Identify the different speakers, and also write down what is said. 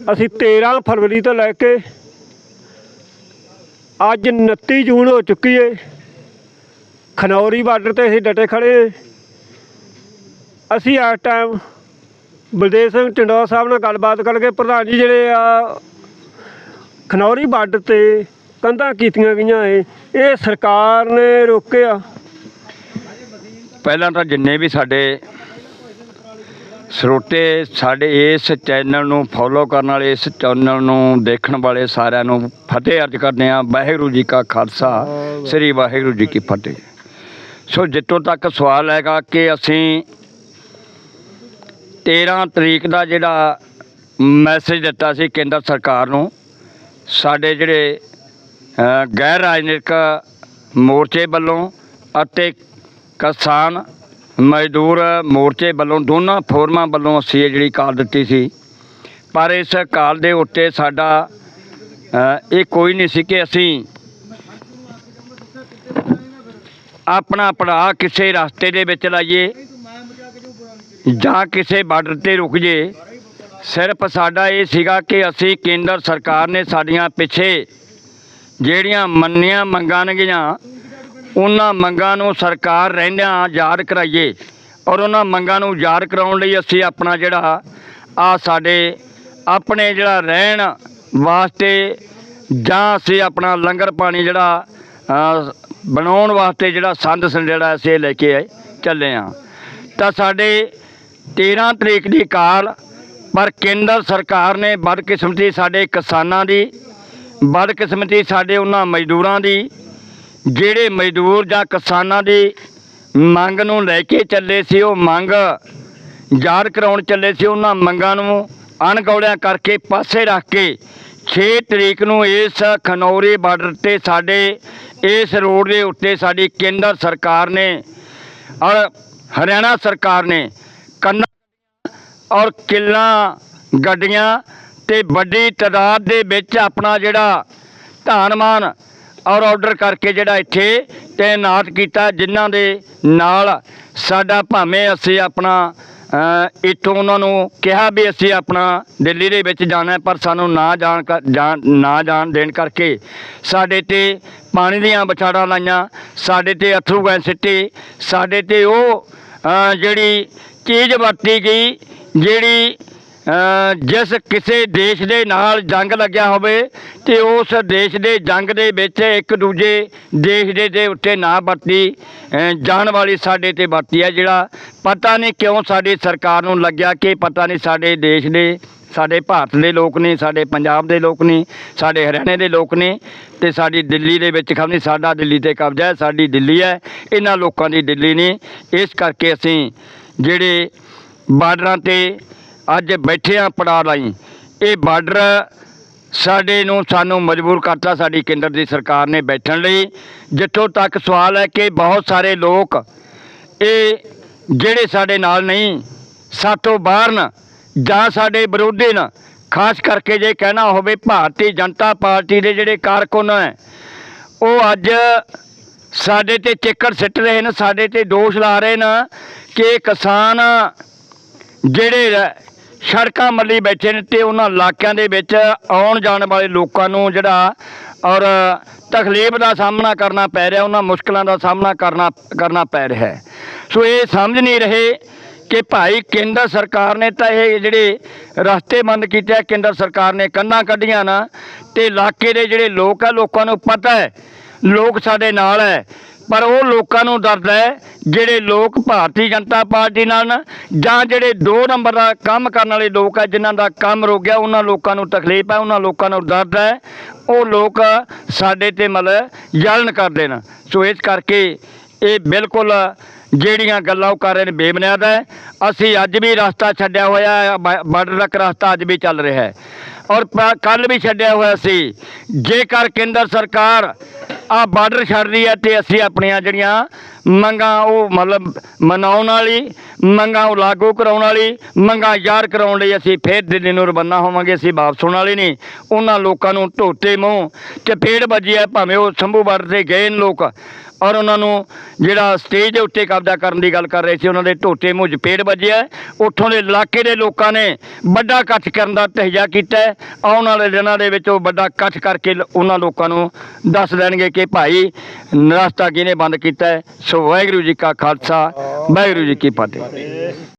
Speaker 1: ਅਸੀਂ 13 ਫਰਵਰੀ ਤੋਂ ਲੈ ਕੇ ਅੱਜ 29 ਜੂਨ ਹੋ ਚੁੱਕੀ ਏ। ਖਨੌਰੀ ਬਾਰਡਰ ਤੇ ਅਸੀਂ ਡਟੇ ਖੜੇ ਏ। ਅਸੀਂ ਇਸ ਟਾਈਮ ਬਲਦੇਵ ਸਿੰਘ ਟਿੰਡੋਰ ਸਾਹਿਬ ਨਾਲ ਗੱਲਬਾਤ ਕਰਕੇ ਪ੍ਰਧਾਨ ਜੀ ਜਿਹੜੇ ਆ, ਖਨੌਰੀ ਬਾਰਡਰ ਤੇ ਕੰਧਾਂ ਕੀਤੀਆਂ ਗਈਆਂ ਏ। ਇਹ ਸਰਕਾਰ ਨੇ ਰੋਕਿਆ।
Speaker 2: ਪਹਿਲਾਂ ਤਾਂ ਜਿੰਨੇ ਵੀ ਸਾਡੇ ਸਰੋਤੇ, ਸਾਡੇ ਇਸ ਚੈਨਲ ਨੂੰ ਫੋਲੋ ਕਰਨ ਵਾਲੇ, ਇਸ ਚੈਨਲ ਨੂੰ ਦੇਖਣ ਵਾਲੇ ਸਾਰਿਆਂ ਨੂੰ ਫਤਿਹ ਅਰਜ ਕਰਦੇ ਹਾਂ। ਵਾਹਿਗੁਰੂ ਜੀ ਕਾ ਖਾਲਸਾ, ਸ੍ਰੀ ਵਾਹਿਗੁਰੂ ਜੀ ਕੀ ਫਤਿਹ। ਸੋ ਜਿੱਥੋਂ ਤੱਕ ਸਵਾਲ ਹੈਗਾ ਕਿ ਅਸੀਂ 13 ਤਰੀਕ ਦਾ ਜਿਹੜਾ ਮੈਸੇਜ ਦਿੱਤਾ ਸੀ ਕੇਂਦਰ ਸਰਕਾਰ ਨੂੰ, ਸਾਡੇ ਜਿਹੜੇ ਗੈਰ ਰਾਜਨੀਤਿਕ ਮੋਰਚੇ ਵੱਲੋਂ ਅਤੇ ਕਿਸਾਨ ਮਜ਼ਦੂਰ ਮੋਰਚੇ ਵੱਲੋਂ ਦੋਨਾਂ ਫੋਰਮਾਂ ਵੱਲੋਂ ਅਸੀਂ ਇਹ ਜਿਹੜੀ ਕਾਲ ਦਿੱਤੀ ਸੀ। ਪਰ ਇਸ ਕਾਲ ਦੇ ਉੱਤੇ ਸਾਡਾ ਇਹ ਕੋਈ ਨਹੀਂ ਸੀ ਕਿ ਅਸੀਂ ਆਪਣਾ ਪੜਾ ਕਿਸੇ ਰਸਤੇ ਦੇ ਵਿੱਚ ਲਾਈਏ ਜਾਂ ਕਿਸੇ ਬਾਰਡਰ ਤੇ ਰੁਕ ਜੇ। ਸਿਰਫ ਸਾਡਾ ਇਹ ਸੀਗਾ ਕਿ ਅਸੀਂ ਕੇਂਦਰ ਸਰਕਾਰ ਨੇ ਸਾਡੀਆਂ ਪਿੱਛੇ ਜਿਹੜੀਆਂ ਮੰਨੀਆਂ ਮੰਗਾਂ ਨੇਗੀਆਂ ਉਹਨਾਂ ਮੰਗਾਂ ਨੂੰ ਸਰਕਾਰ ਰਹਿੰਦਿਆਂ ਯਾਦ ਕਰਾਈਏ ਔਰ ਉਹਨਾਂ ਮੰਗਾਂ ਨੂੰ ਯਾਦ ਕਰਾਉਣ ਲਈ ਅਸੀਂ ਆਪਣਾ ਜਿਹੜਾ ਆ ਸਾਡੇ ਆਪਣੇ ਜਿਹੜਾ ਰਹਿਣ ਵਾਸਤੇ ਜਾਂ ਅਸੀਂ ਆਪਣਾ ਲੰਗਰ ਪਾਣੀ ਜਿਹੜਾ ਬਣਾਉਣ ਵਾਸਤੇ ਜਿਹੜਾ ਸੰਦ ਸੰਦ ਜਿਹੜਾ ਅਸੀਂ ਲੈ ਕੇ ਆਏ, ਚੱਲੇ ਆ ਤਾਂ ਸਾਡੇ 13 ਤਰੀਕ ਦੀ ਕਾਲ ਪਰ ਕੇਂਦਰ ਸਰਕਾਰ ਨੇ ਬਦਕਿਸਮਤੀ ਸਾਡੇ ਕਿਸਾਨਾਂ ਦੀ, ਬਦਕਿਸਮਤੀ ਸਾਡੇ ਉਹਨਾਂ ਮਜ਼ਦੂਰਾਂ ਦੀ ਜਿਹੜੇ ਮਜ਼ਦੂਰ ਜਾਂ ਕਿਸਾਨਾਂ ਦੀ ਮੰਗ ਨੂੰ ਲੈ ਕੇ ਚੱਲੇ ਸੀ, ਉਹ ਮੰਗ ਯਾਦ ਕਰਾਉਣ ਚੱਲੇ ਸੀ, ਉਹਨਾਂ ਮੰਗਾਂ ਨੂੰ ਅਣਗੌਲਿਆ ਕਰਕੇ ਪਾਸੇ ਰੱਖ ਕੇ 6 ਤਰੀਕ ਨੂੰ ਇਸ ਖਨੌਰੀ ਬਾਰਡਰ ਤੇ ਸਾਡੇ, ਇਸ ਰੋਡ ਦੇ ਉੱਤੇ ਸਾਡੀ ਕੇਂਦਰ ਸਰਕਾਰ ਨੇ ਔਰ ਹਰਿਆਣਾ ਸਰਕਾਰ ਨੇ ਕੰਨਾਂ ਔਰ ਕਿੱਲਾਂ, ਗੱਡੀਆਂ ਤੇ ਵੱਡੀ ਤਾਦਾਦ ਦੇ ਵਿੱਚ ਆਪਣਾ ਜਿਹੜਾ ਧਾਨਮਾਨ ਔਰ ਆਰਡਰ ਕਰਕੇ ਜਿਹੜਾ ਇੱਥੇ ਤਾਇਨਾਤ ਕੀਤਾ ਜਿਨ੍ਹਾਂ ਦੇ ਨਾਲ ਸਾਡਾ ਭਾਵੇਂ ਅਸੀਂ ਆਪਣਾ ਅ, ਇੱਥੋਂ ਉਹਨਾਂ ਨੂੰ ਕਿਹਾ ਵੀ ਅਸੀਂ ਆਪਣਾ ਦਿੱਲੀ ਦੇ ਵਿੱਚ ਜਾਣਾ ਪਰ ਸਾਨੂੰ ਨਾ ਜਾਣ ਕਰ- ਜਾਣ ਨਾ ਜਾਣ ਦੇਣ ਕਰਕੇ ਸਾਡੇ ਤੇ ਪਾਣੀ ਦੀਆਂ ਬਛਾੜਾਂ ਲਾਈਆਂ ਸਾਡੇ ਤੇ ਅਥਰੂ ਗੈਸ ਸਿੱਟੇ ਸਾਡੇ ਤੇ ਉਹ ਜਿਹੜੀ ਚੀਜ਼ ਵਰਤੀ ਗਈ ਜਿਹੜੀ ਜਿਸ ਕਿਸੇ ਦੇਸ਼ ਦੇ ਨਾਲ ਜੰਗ ਲੱਗਿਆ ਹੋਵੇ ਤੇ ਉਸ ਦੇਸ਼ ਦੇ ਜੰਗ ਦੇ ਵਿੱਚ ਇੱਕ ਦੂਜੇ ਦੇਸ਼ ਦੇ ਦੇ ਉੱਤੇ ਨਾ ਵਰਤੀ ਜਾਣ ਵਾਲੀ ਸਾਡੇ ਤੇ ਵਰਤੀ ਹੈ ਜਿਹੜਾ ਪਤਾ ਨਹੀਂ ਕਿਉਂ ਸਾਡੀ ਸਰਕਾਰ ਨੂੰ ਲੱਗਿਆ ਕਿ ਪਤਾ ਨਹੀਂ ਸਾਡੇ ਦੇਸ਼ ਦੇ, ਸਾਡੇ ਭਾਰਤ ਦੇ ਲੋਕ ਨੇ, ਸਾਡੇ ਪੰਜਾਬ ਦੇ ਲੋਕ ਨੇ, ਸਾਡੇ ਹਰਿਆਣੇ ਦੇ ਲੋਕ ਨੇ ਤੇ ਸਾਡੀ ਦਿੱਲੀ ਦੇ ਵਿੱਚ ਖਬਰ ਨਹੀਂ, ਸਾਡਾ ਦਿੱਲੀ ਤੇ ਕਬਜ਼ਾ ਹੈ, ਸਾਡੀ ਦਿੱਲੀ ਹੈ, ਇਹਨਾਂ ਲੋਕਾਂ ਦੀ ਦਿੱਲੀ ਨੇ। ਇਸ ਕਰਕੇ ਅਸੀਂ ਜਿਹੜੇ ਬਾਰਡਰਾਂ ਤੇ ਅੱਜ ਬੈਠੇ ਆ ਪੜਾ ਲਈ ਇਹ ਬਾਰਡਰ ਸਾਡੇ ਨੂੰ ਸਾਨੂੰ ਮਜਬੂਰ ਕਰਤਾ ਸਾਡੀ ਕੇਂਦਰ ਦੀ ਸਰਕਾਰ ਨੇ ਬੈਠਣ ਲਈ। ਜਿੱਥੋਂ ਤੱਕ ਸਵਾਲ ਹੈ ਕਿ ਬਹੁਤ ਸਾਰੇ ਲੋਕ ਇਹ ਜਿਹੜੇ ਸਾਡੇ ਨਾਲ ਨਹੀਂ ਸਾਤੋਂ ਬਾਹਰ ਨਾ ਜਾਂ ਸਾਡੇ ਵਿਰੋਧੀ ਨਾ, ਖਾਸ ਕਰਕੇ ਜੇ ਕਹਿਣਾ ਹੋਵੇ ਭਾਰਤੀ ਜਨਤਾ ਪਾਰਟੀ ਦੇ ਜਿਹੜੇ ਕਾਰਕੁਨ ਹੈ, ਉਹ ਅੱਜ ਸਾਡੇ ਤੇ ਚਿੱਕੜ ਸਿੱਟ ਰਹੇ ਨੇ, ਸਾਡੇ ਤੇ ਦੋਸ਼ ਲਾ ਰਹੇ ਨੇ ਕਿ ਕਿਸਾਨ ਜਿਹੜੇ ਸੜਕਾਂ ਮੱਲੀ ਬੈਠੇ ਨੇ ਤੇ ਉਹਨਾਂ ਇਲਾਕਿਆਂ ਦੇ ਵਿੱਚ ਆਉਣ ਜਾਣ ਵਾਲੇ ਲੋਕਾਂ ਨੂੰ ਜਿਹੜਾ ਔਰ ਤਕਲੀਫ ਦਾ ਸਾਹਮਣਾ ਕਰਨਾ ਪੈ ਰਿਹਾ, ਉਹਨਾਂ ਮੁਸ਼ਕਲਾਂ ਦਾ ਸਾਹਮਣਾ ਕਰਨਾ ਕਰਨਾ ਪੈ ਰਿਹਾ ਹੈ। ਸੋ ਇਹ ਸਮਝ ਨਹੀਂ ਰਹੇ ਕਿ ਭਾਈ ਕੇਂਦਰ ਸਰਕਾਰ ਨੇ ਤਾਂ ਇਹ ਜਿਹੜੇ ਰਸਤੇ ਬੰਦ ਕੀਤੇ ਕੇਂਦਰ ਸਰਕਾਰ ਨੇ ਕੰਨਾਂ ਕੱਢੀਆਂ ਨਾ ਤੇ ਇਲਾਕੇ ਦੇ ਜਿਹੜੇ ਲੋਕ ਆ, ਲੋਕਾਂ ਨੂੰ ਪਤਾ ਹੈ, ਲੋਕ ਸਾਡੇ ਨਾਲ ਹੈ। ਪਰ ਉਹ ਲੋਕਾਂ ਨੂੰ ਦਰਦ ਹੈ, ਜਿਹੜੇ ਲੋਕ ਭਾਰਤੀ ਜਨਤਾ ਪਾਰਟੀ ਨਾਲ ਜਾਂ ਜਿਹੜੇ 2 ਨੰਬਰ ਦਾ ਕੰਮ ਕਰਨ ਵਾਲੇ ਲੋਕ ਆ, ਜਿਨ੍ਹਾਂ ਦਾ ਕੰਮ ਰੁਕ ਗਿਆ, ਉਹਨਾਂ ਲੋਕਾਂ ਨੂੰ ਤਕਲੀਫ ਹੈ ਉਹਨਾਂ ਲੋਕਾਂ ਨੂੰ ਦਰਦ ਹੈ। ਉਹ ਲੋਕ ਸਾਡੇ ਤੇ ਮਤਲਬ ਜਲਨ ਕਰਦੇ ਨੇ ਸੋ ਇਸ ਕਰਕੇ ਇਹ ਬਿਲਕੁਲ ਜਿਹੜੀਆਂ ਗੱਲਾਂ ਉਹ ਕਰ ਰਹੇ ਨੇ, ਬੇਬੁਨਿਆਦ ਹੈ। ਅਸੀਂ ਅੱਜ ਵੀ ਰਸਤਾ ਛੱਡਿਆ ਹੋਇਆ ਹੈ ਬਾ- ਬਾਰਡਰ ਤੱਕ ਰਸਤਾ ਅੱਜ ਵੀ ਚੱਲ ਰਿਹਾ ਹੈ। ਔਰ ਕੱਲ ਵੀ ਛੱਡਿਆ ਹੋਇਆ ਸੀ। ਜੇਕਰ ਕੇਂਦਰ ਸਰਕਾਰ ਆ ਬਾਰਡਰ ਛੱਡ ਰਹੀ ਹੈ ਤੇ ਅਸੀਂ ਆਪਣੀਆਂ ਜਿਹੜੀਆਂ ਮੰਗਾਂ ਉਹ ਮਤਲਬ ਮਨਾਉਣ ਵਾਲੀ, ਮੰਗਾਂ ਉਹ ਲਾਗੂ ਕਰਾਉਣ ਵਾਲੀ, ਮੰਗਾਂ ਯਾਰ ਕਰਾਉਣ ਲਈ ਅਸੀਂ ਫੇਰ ਦਿੱਲੀ ਨੂੰ ਰਵਾਨਾ ਹੋਵਾਂਗੇ, ਅਸੀਂ ਵਾਪਸ ਹੋਣ ਵਾਲੇ ਨਹੀਂ ਉਹਨਾਂ ਲੋਕਾਂ ਨੂੰ ਢੋਤੇ ਮੂੰਹ, ਚਪੇੜ ਵੱਜੀ ਹੈ, ਭਾਵੇਂ ਉਹ ਸੰਭੂ ਬਾਰਡਰ ਤੇ ਗਏ ਨੇ ਲੋਕ। ਔਰ ਉਹਨਾਂ ਨੂੰ ਜਿਹੜਾ ਸਟੇਜ ਦੇ ਉੱਤੇ ਕਬਜ਼ਾ ਕਰਨ ਦੀ ਗੱਲ ਕਰ ਰਹੇ ਸੀ, ਉਹਨਾਂ ਦੇ ਢੋਟੇ ਮੂੰਹ 'ਚ ਵੱਜਿਆ ਉੱਥੋਂ ਦੇ ਇਲਾਕੇ ਦੇ ਲੋਕਾਂ ਨੇ ਵੱਡਾ ਇਕੱਠ ਕਰਨ ਦਾ ਤਹਈਆ ਕੀਤਾ ਆਉਣ ਵਾਲੇ ਦਿਨਾਂ ਦੇ ਵਿੱਚ ਉਹ ਵੱਡਾ ਇਕੱਠ ਕਰਕੇ ਉਹਨਾਂ ਲੋਕਾਂ ਨੂੰ ਦੱਸ ਦੇਣਗੇ ਕਿ ਭਾਈ ਰਸਤਾ ਕਿਹਨੇ ਬੰਦ ਕੀਤਾ ਸੋ ਵਾਹਿਗੁਰੂ ਜੀ ਕਾ ਖਾਲਸਾ, ਵਾਹਿਗੁਰੂ ਜੀ ਕੀ ਫਤਿਹ।